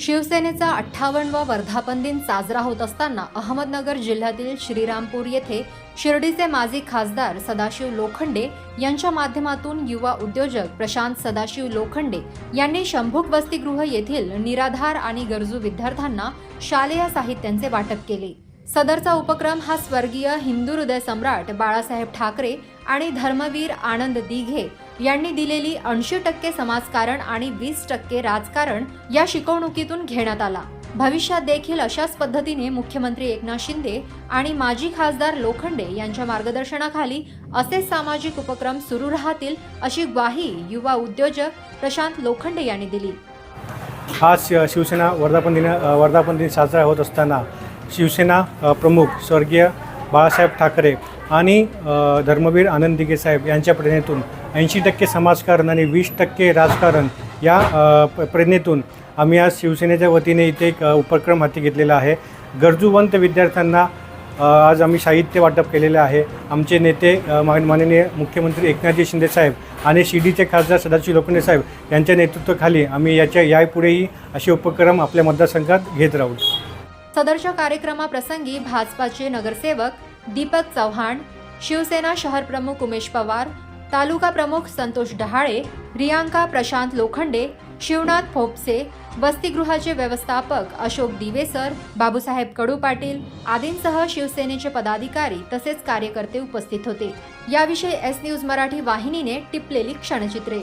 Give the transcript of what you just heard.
शिवसेनेचा अठ्ठावन्नवा वर्धापन दिन साजरा होत असताना अहमदनगर जिल्ह्यातील श्रीरामपूर येथे शिर्डीचे माजी खासदार सदाशिव लोखंडे यांच्या माध्यमातून युवा उद्योजक प्रशांत सदाशिव लोखंडे यांनी शंभूक वसतिगृह येथील निराधार आणि गरजू विद्यार्थ्यांना शालेय साहित्यांचे वाटप केले. सदरचा उपक्रम हा स्वर्गीय हिंदू हृदय सम्राट बाळासाहेब ठाकरे आणि धर्मवीर आनंद दिघे यांनी दिलेली ऐंशी टक्के समाजकारण आणि वीस टक्के राजकारण या शिकवणुकीतून घेण्यात आला. भविष्यात देखील अशाच पद्धतीने मुख्यमंत्री एकनाथ शिंदे आणि माजी खासदार लोखंडे यांच्या मार्गदर्शनाखाली असे सामाजिक उपक्रम सुरू राहतील अशी ग्वाही युवा उद्योजक प्रशांत लोखंडे यांनी दिली. आज शिवसेना वर्धापन दिन वर्धापन दिन साजरा होत असताना शिवसेना प्रमुख स्वर्गीय बाळासाहेब ठाकरे आणि धर्मवीर आनंद दिघे साहेब यांच्या प्रेरणेतून ऐंशी टक्के समाजकारण आणि वीस टक्के राजकारण या प- प्रेरणेतून आम्ही आज शिवसेनेच्या वतीने इथे एक उपक्रम हाती घेतलेला आहे. गरजूवंत विद्यार्थ्यांना आज आम्ही साहित्य वाटप केलेलं आहे. आमचे नेते मान- माननीय मुख्यमंत्री एकनाथजी शिंदे साहेब आणि शिर्डीचे खासदार सदाशिव लोखंडे साहेब यांच्या नेतृत्वाखाली आम्ही याच्या यापुढेही असे उपक्रम आपल्या मतदारसंघात घेत राहू. सदरच्या कार्यक्रमाप्रसंगी भाजपाचे नगरसेवक दीपक चव्हाण शिवसेना शहर प्रमुख उमेश पवार तालुका प्रमुख संतोष डहाळे रियांका प्रशांत लोखंडे शिवनाथ फोपसे वसतिगृहाचे व्यवस्थापक अशोक दिवेसर बाबूसाहेब कडू पाटील आदींसह शिवसेनेचे पदाधिकारी तसेच कार्यकर्ते उपस्थित होते. याविषयी एस न्यूज मराठी वाहिनीने टिपलेली क्षणचित्रे.